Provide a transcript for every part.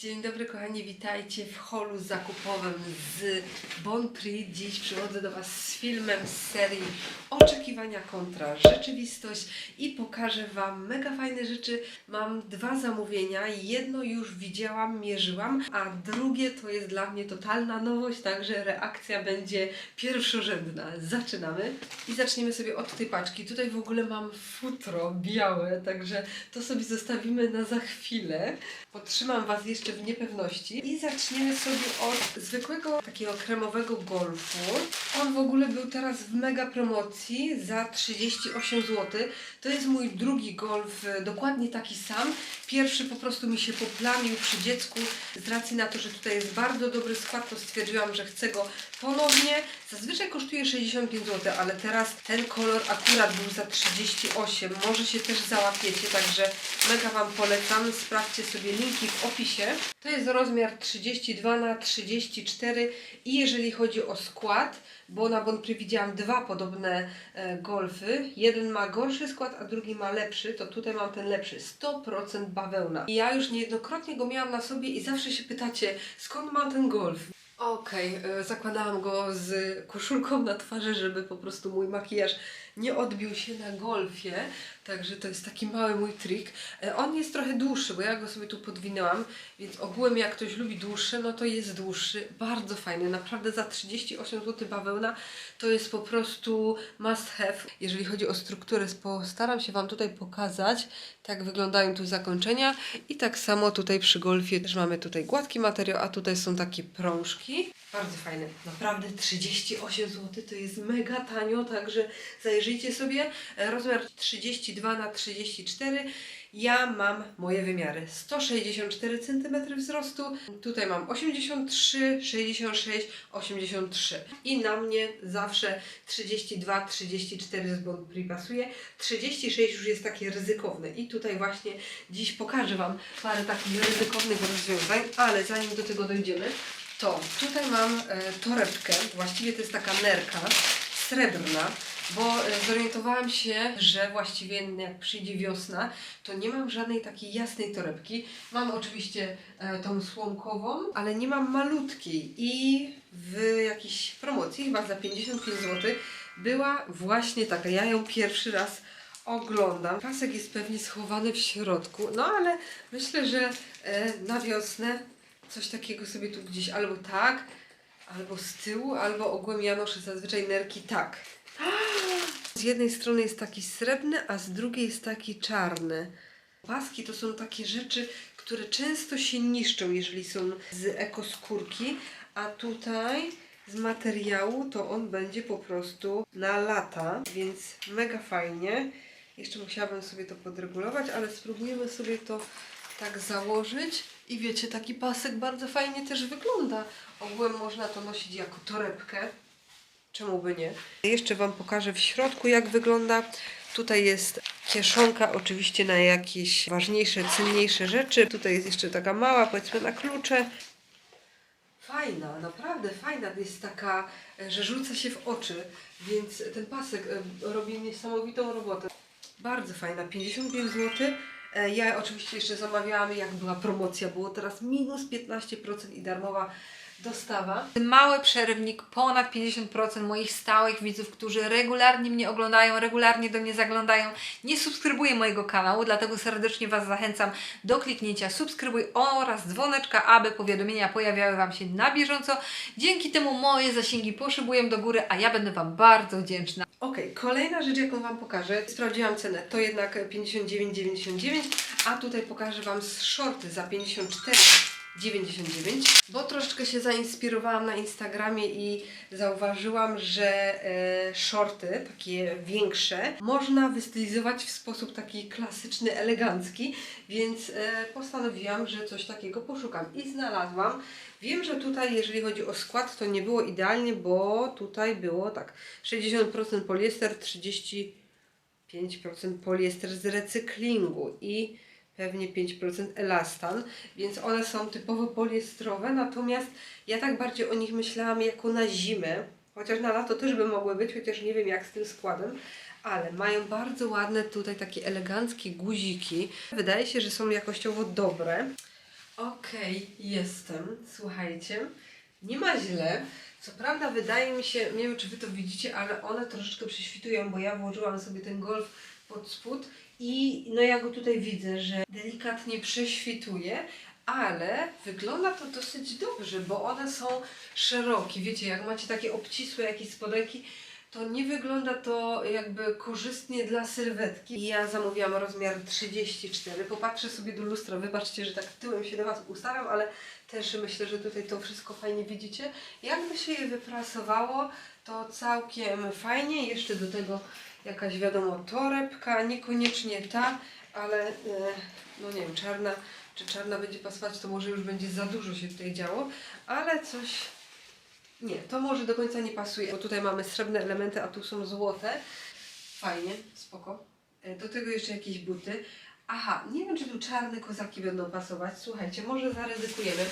Dzień dobry kochani, witajcie w holu zakupowym z Bon Prix. Dziś przychodzę do Was z filmem z serii Oczekiwania kontra rzeczywistość i pokażę Wam mega fajne rzeczy. Mam dwa zamówienia, jedno już widziałam, mierzyłam, a drugie to jest dla mnie totalna nowość, także reakcja będzie pierwszorzędna. Zaczynamy i zaczniemy sobie od tej paczki. Tutaj w ogóle mam futro białe, także to sobie zostawimy na za chwilę. Potrzymam Was jeszcze w niepewności i zaczniemy sobie od zwykłego takiego kremowego golfu. On w ogóle był teraz w mega promocji za 38 zł. To jest mój drugi golf, e, dokładnie taki sam. Pierwszy po prostu mi się poplamił przy dziecku. Z racji na to, że tutaj jest bardzo dobry skład, to stwierdziłam, że chcę go ponownie. Zazwyczaj kosztuje 65 zł, ale teraz ten kolor akurat był za 38. Może się też załapiecie, także mega Wam polecam. Sprawdźcie sobie linki w opisie. To jest rozmiar 32 na 34 i jeżeli chodzi o skład, bo na Bon Prix widziałam dwa podobne e, golfy. Jeden ma gorszy skład, a drugi ma lepszy, to tutaj mam ten lepszy. 100% bawełna. I ja już niejednokrotnie go miałam na sobie i zawsze się pytacie, skąd mam ten golf? Okej, e, zakładałam go z koszulką na twarzy, żeby po prostu mój makijaż nie odbił się na golfie. Także to jest taki mały mój trik. E, On jest trochę dłuższy, bo ja go sobie tu podwinęłam, więc ogółem jak ktoś lubi dłuższy, no to jest dłuższy. Bardzo fajny, naprawdę za 38 zł bawełna to jest po prostu must have. Jeżeli chodzi o strukturę, postaram się Wam tutaj pokazać, tak wyglądają tu zakończenia i tak samo tutaj przy golfie też mamy tutaj gładki materiał, a tutaj są takie prążki. Bardzo fajne, naprawdę 38 zł to jest mega tanio, także zajrzyjcie sobie. E, Rozmiar 32 na 34 ja mam moje wymiary. 164 cm wzrostu, tutaj mam 83, 66, 83 i na mnie zawsze 32, 34 z Bon Prix pasuje, 36 już jest takie ryzykowne. I tutaj właśnie dziś pokażę Wam parę takich ryzykownych rozwiązań, ale zanim do tego dojdziemy, to tutaj mam e, torebkę, właściwie to jest taka nerka srebrna, bo e, zorientowałam się, że właściwie jak przyjdzie wiosna, to nie mam żadnej takiej jasnej torebki. Mam oczywiście e, tą słomkową, ale nie mam malutkiej i w jakiejś promocji, chyba za 55 zł, była właśnie taka. Ja ją pierwszy raz oglądam. Pasek jest pewnie schowany w środku, no ale myślę, że e, na wiosnę coś takiego sobie tu gdzieś albo tak, albo z tyłu, albo ogółem ja noszę zazwyczaj nerki tak. Z jednej strony jest taki srebrny, a z drugiej jest taki czarny. Paski to są takie rzeczy, które często się niszczą, jeżeli są z ekoskórki, a tutaj z materiału to on będzie po prostu na lata, więc mega fajnie. Jeszcze musiałabym sobie to podregulować, ale spróbujemy sobie to tak założyć. I wiecie, taki pasek bardzo fajnie też wygląda. Ogółem można to nosić jako torebkę. Czemu by nie? Jeszcze Wam pokażę w środku, jak wygląda. Tutaj jest kieszonka, oczywiście na jakieś ważniejsze, cenniejsze rzeczy. Tutaj jest jeszcze taka mała, powiedzmy na klucze. Fajna, naprawdę fajna. Jest taka, e, że rzuca się w oczy, więc ten pasek e, robi niesamowitą robotę. Bardzo fajna, 55 zł. E, Ja oczywiście jeszcze zamawiałam, jak była promocja, było teraz minus 15% i darmowa dostawa. Mały przerywnik, ponad 50% moich stałych widzów, którzy regularnie mnie oglądają, regularnie do mnie zaglądają, nie subskrybuje mojego kanału, dlatego serdecznie Was zachęcam do kliknięcia subskrybuj oraz dzwoneczka, aby powiadomienia pojawiały Wam się na bieżąco. Dzięki temu moje zasięgi poszybują do góry, a ja będę Wam bardzo wdzięczna. Okej, kolejna rzecz, jaką Wam pokażę, sprawdziłam cenę, to jednak 59,99, a tutaj pokażę Wam shorty za 54,99, bo troszeczkę się zainspirowałam na Instagramie i zauważyłam, że e, shorty, takie większe, można wystylizować w sposób taki klasyczny, elegancki, więc e, postanowiłam, że coś takiego poszukam i znalazłam. Wiem, że tutaj, jeżeli chodzi o skład, to nie było idealnie, bo tutaj było tak 60% poliester, 35% poliester z recyklingu i pewnie 5% elastan, więc one są typowo poliestrowe, natomiast ja tak bardziej o nich myślałam jako na zimę, chociaż na lato też by mogły być, chociaż nie wiem jak z tym składem, ale mają bardzo ładne tutaj takie eleganckie guziki. Wydaje się, że są jakościowo dobre. Okej, jestem. Słuchajcie, nie ma źle. Co prawda wydaje mi się, nie wiem czy wy to widzicie, ale one troszeczkę prześwitują, bo ja włożyłam sobie ten golf pod spód i no ja go tutaj widzę, że delikatnie prześwituje, ale wygląda to dosyć dobrze, bo one są szerokie. Wiecie, jak macie takie obcisłe jakieś spodenki, to nie wygląda to jakby korzystnie dla sylwetki. Ja zamówiłam rozmiar 34. Popatrzę sobie do lustra. Wybaczcie, że tak tyłem się do Was ustawiam, ale też myślę, że tutaj to wszystko fajnie widzicie. Jakby się je wyprasowało, to całkiem fajnie. Jeszcze do tego jakaś wiadomo torebka, niekoniecznie ta, ale e, no nie wiem, czarna, czy czarna będzie pasować, to może już będzie za dużo się tutaj działo, ale coś nie, to może do końca nie pasuje, bo tutaj mamy srebrne elementy, a tu są złote. Fajnie, spoko. E, Do tego jeszcze jakieś buty. Aha, nie wiem, czy tu czarne kozaki będą pasować. Słuchajcie, może zaryzykujemy,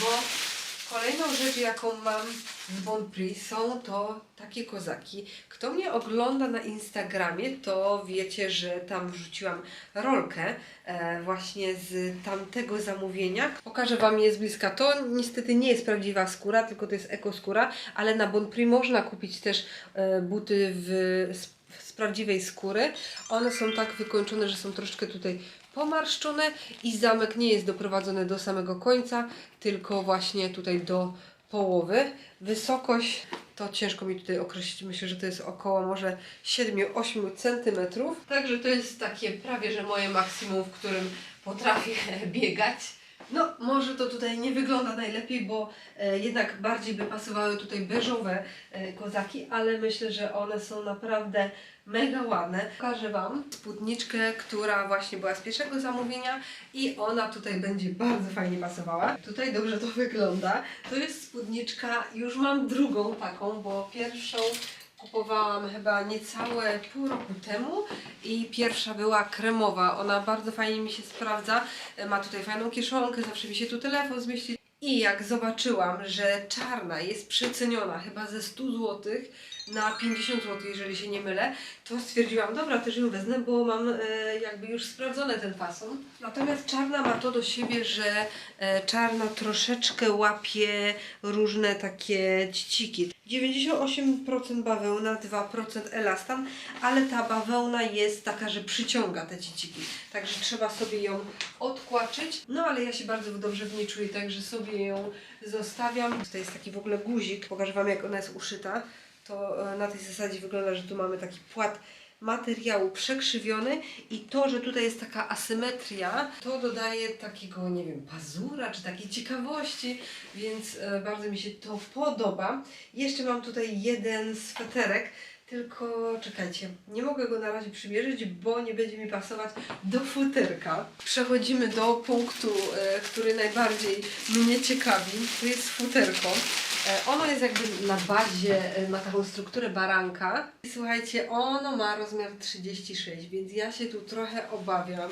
bo kolejną rzecz, jaką mam z Bon Prix są to takie kozaki. Kto mnie ogląda na Instagramie, to wiecie, że tam wrzuciłam rolkę e, właśnie z tamtego zamówienia. Pokażę Wam je z bliska. To niestety nie jest prawdziwa skóra, tylko to jest ekoskóra, ale na Bon Prix można kupić też e, buty w, prawdziwej skóry. One są tak wykończone, że są troszeczkę tutaj pomarszczone i zamek nie jest doprowadzony do samego końca, tylko właśnie tutaj do połowy. Wysokość to ciężko mi tutaj określić. Myślę, że to jest około może 7-8 cm. Także to jest takie prawie, że moje maksimum, w którym potrafię biegać. No, może to tutaj nie wygląda najlepiej, bo e, jednak bardziej by pasowały tutaj beżowe e, kozaki, ale myślę, że one są naprawdę mega ładne. Pokażę Wam spódniczkę, która właśnie była z pierwszego zamówienia i ona tutaj będzie bardzo fajnie pasowała. Tutaj dobrze to wygląda. To jest spódniczka, już mam drugą taką, bo pierwszą kupowałam chyba niecałe pół roku temu i pierwsza była kremowa. Ona bardzo fajnie mi się sprawdza. Ma tutaj fajną kieszonkę, zawsze mi się tu telefon zmieści. I jak zobaczyłam, że czarna jest przeceniona chyba ze 100 zł na 50 zł, jeżeli się nie mylę, to stwierdziłam, dobra, też ją wezmę, bo mam e, jakby już sprawdzony ten fason. Natomiast czarna ma to do siebie, że e, czarna troszeczkę łapie różne takie ćciki. 98% bawełna, 2% elastan, ale ta bawełna jest taka, że przyciąga te ciciki. Także trzeba sobie ją odkłaczyć. No ale ja się bardzo dobrze w niej czuję, także sobie ją zostawiam. Tutaj jest taki w ogóle guzik. Pokażę Wam jak ona jest uszyta. To e, na tej zasadzie wygląda, że tu mamy taki płat materiału przekrzywiony i to, że tutaj jest taka asymetria, to dodaje takiego, nie wiem, pazura czy takiej ciekawości, więc e, bardzo mi się to podoba. Jeszcze mam tutaj jeden sweterek, tylko czekajcie, nie mogę go na razie przymierzyć, bo nie będzie mi pasować do futerka. Przechodzimy do punktu, e, który najbardziej mnie ciekawi. To jest futerko. E, Ono jest jakby na bazie, e, ma taką strukturę baranka. Słuchajcie, ono ma rozmiar 36, więc ja się tu trochę obawiam,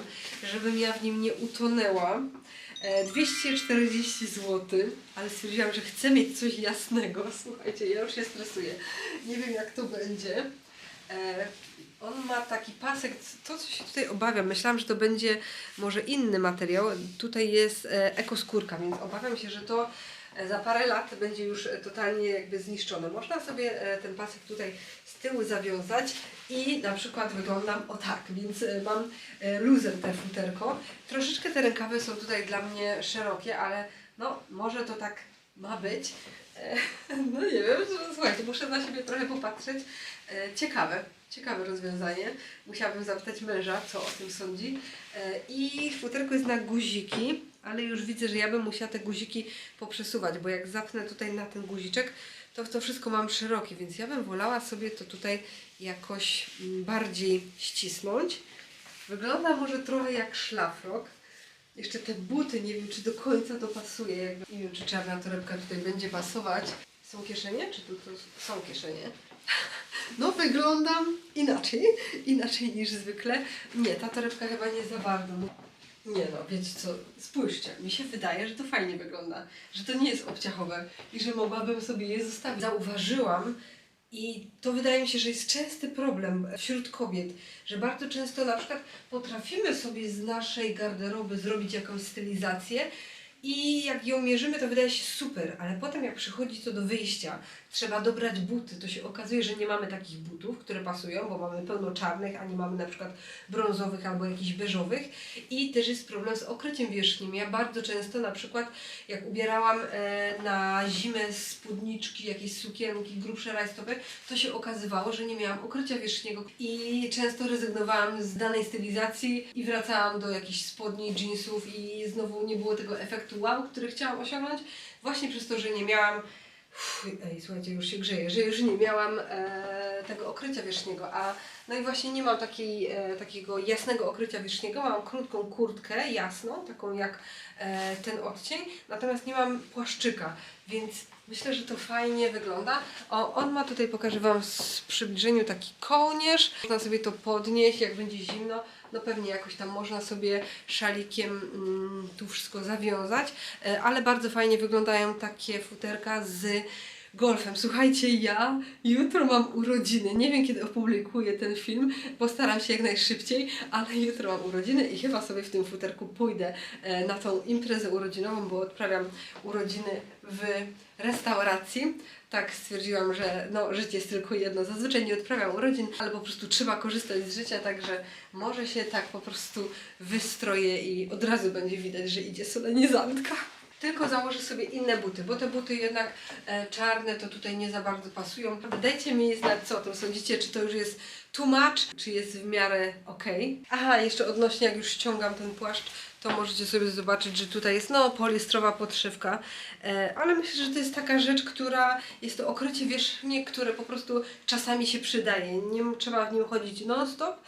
żebym ja w nim nie utonęła. E, 240 zł, ale stwierdziłam, że chcę mieć coś jasnego. Słuchajcie, ja już się stresuję. Nie wiem jak to będzie. E, On ma taki pasek, to co się tutaj obawiam, myślałam, że to będzie może inny materiał. Tutaj jest e, ekoskórka, więc obawiam się, że to e, za parę lat będzie już e, totalnie jakby zniszczone. Można sobie e, ten pasek tutaj z tyłu zawiązać i na przykład wyglądam o tak, więc e, mam e, luzem te futerko. Troszeczkę te rękawy są tutaj dla mnie szerokie, ale no może to tak ma być. E, No nie wiem, słuchajcie, muszę na siebie trochę popatrzeć. E, Ciekawe, ciekawe rozwiązanie. Musiałabym zapytać męża, co o tym sądzi. E, I futerko jest na guziki, ale już widzę, że ja bym musiała te guziki poprzesuwać, bo jak zapnę tutaj na ten guziczek, to to wszystko mam szerokie, więc ja bym wolała sobie to tutaj jakoś mm, bardziej ścisnąć. Wygląda może trochę jak szlafrok. Jeszcze te buty, nie wiem czy do końca to pasuje. Jakby, nie wiem czy czarna torebka tutaj będzie pasować. Są kieszenie? Czy tu, tu są kieszenie? No wyglądam inaczej, inaczej niż zwykle. Nie, ta torebka chyba nie za bardzo. Nie no, wiecie co, spójrzcie, mi się wydaje, że to fajnie wygląda, że to nie jest obciachowe i że mogłabym sobie je zostawić. Zauważyłam i to wydaje mi się, że jest częsty problem wśród kobiet, że bardzo często na przykład potrafimy sobie z naszej garderoby zrobić jakąś stylizację i jak ją mierzymy, to wydaje się super, ale potem jak przychodzi to do wyjścia, trzeba dobrać buty, to się okazuje, że nie mamy takich butów, które pasują, bo mamy pełno czarnych, a nie mamy na przykład brązowych albo jakichś beżowych. I też jest problem z okryciem wierzchnim. Ja bardzo często na przykład jak ubierałam e, na zimę spódniczki, jakieś sukienki, grubsze rajstopy, to się okazywało, że nie miałam okrycia wierzchniego. I często rezygnowałam z danej stylizacji i wracałam do jakichś spodni, jeansów i znowu nie było tego efektu wow, który chciałam osiągnąć, właśnie przez to, że nie miałam Uff, Ej, słuchajcie, już się grzeje, że już nie miałam e, tego okrycia wierzchniego, a no i właśnie nie mam takiej, e, takiego jasnego okrycia wierzchniego, mam krótką kurtkę jasną, taką jak e, ten odcień, natomiast nie mam płaszczyka, więc myślę, że to fajnie wygląda. O, on ma tutaj, pokażę Wam w przybliżeniu taki kołnierz, można sobie to podnieść, jak będzie zimno, no pewnie jakoś tam można sobie szalikiem mm, tu wszystko zawiązać, e, ale bardzo fajnie wyglądają takie futerka z golfem. Słuchajcie, ja jutro mam urodziny. Nie wiem, kiedy opublikuję ten film. Postaram się jak najszybciej, ale jutro mam urodziny i chyba sobie w tym futerku pójdę e, na tą imprezę urodzinową, bo odprawiam urodziny w restauracji. Tak stwierdziłam, że no, życie jest tylko jedno. Zazwyczaj nie odprawiam urodzin, ale po prostu trzeba korzystać z życia, także może się tak po prostu wystroję i od razu będzie widać, że idzie solenizantka. Tylko założę sobie inne buty, bo te buty jednak e, czarne to tutaj nie za bardzo pasują. Dajcie mi znać, co o tym sądzicie, czy to już jest much, czy jest w miarę ok. Aha, jeszcze odnośnie jak już ściągam ten płaszcz, to możecie sobie zobaczyć, że tutaj jest no poliestrowa podszywka, e, ale myślę, że to jest taka rzecz, która jest to okrycie wierzchnie, które po prostu czasami się przydaje. Nie trzeba w nim chodzić non-stop, e,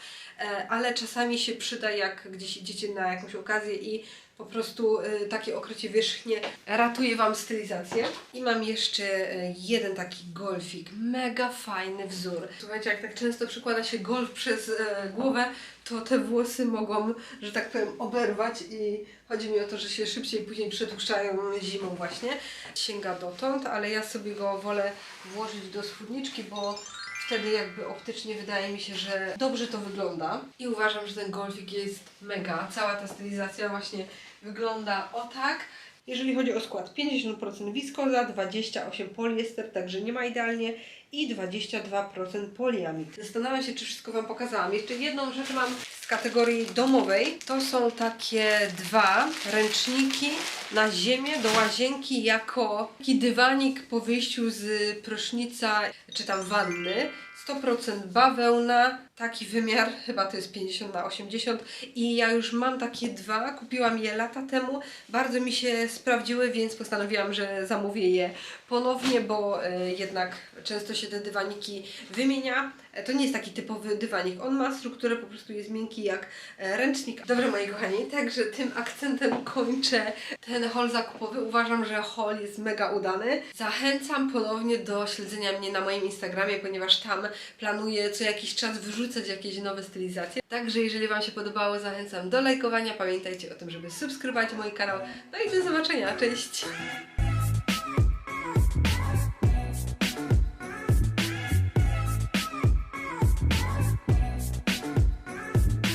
ale czasami się przyda, jak gdzieś idziecie na jakąś okazję i po prostu y, takie okrycie wierzchnie ratuje Wam stylizację. I mam jeszcze y, jeden taki golfik, mega fajny wzór. Słuchajcie, jak tak często przykłada się golf przez głowę, to te włosy mogą, że tak powiem, oberwać i chodzi mi o to, że się szybciej później przetłuszczają zimą właśnie. Sięga dotąd, ale ja sobie go wolę włożyć do spódniczki, bo wtedy jakby optycznie wydaje mi się, że dobrze to wygląda. I uważam, że ten golfik jest mega. Cała ta stylizacja właśnie wygląda o tak. Jeżeli chodzi o skład, 50% wiskoza, 28% poliester, także nie ma idealnie i 22% poliamid. Zastanawiam się, czy wszystko Wam pokazałam. Jeszcze jedną rzecz mam kategorii domowej. To są takie dwa ręczniki na ziemię do łazienki jako taki dywanik po wyjściu z prysznica czy tam wanny. 100% bawełna, taki wymiar, chyba to jest 50 na 80 i ja już mam takie dwa, kupiłam je lata temu, bardzo mi się sprawdziły, więc postanowiłam, że zamówię je ponownie, bo e, jednak często się te dywaniki wymienia. E, To nie jest taki typowy dywanik, on ma strukturę, po prostu jest miękki jak e, ręcznik. Dobra moi kochani, także tym akcentem kończę ten haul zakupowy. Uważam, że haul jest mega udany. Zachęcam ponownie do śledzenia mnie na moim Instagramie, ponieważ tam planuję co jakiś czas wrzucać jakieś nowe stylizacje. Także jeżeli Wam się podobało, zachęcam do lajkowania. Pamiętajcie o tym, żeby subskrybować mój kanał. No i do zobaczenia. Cześć!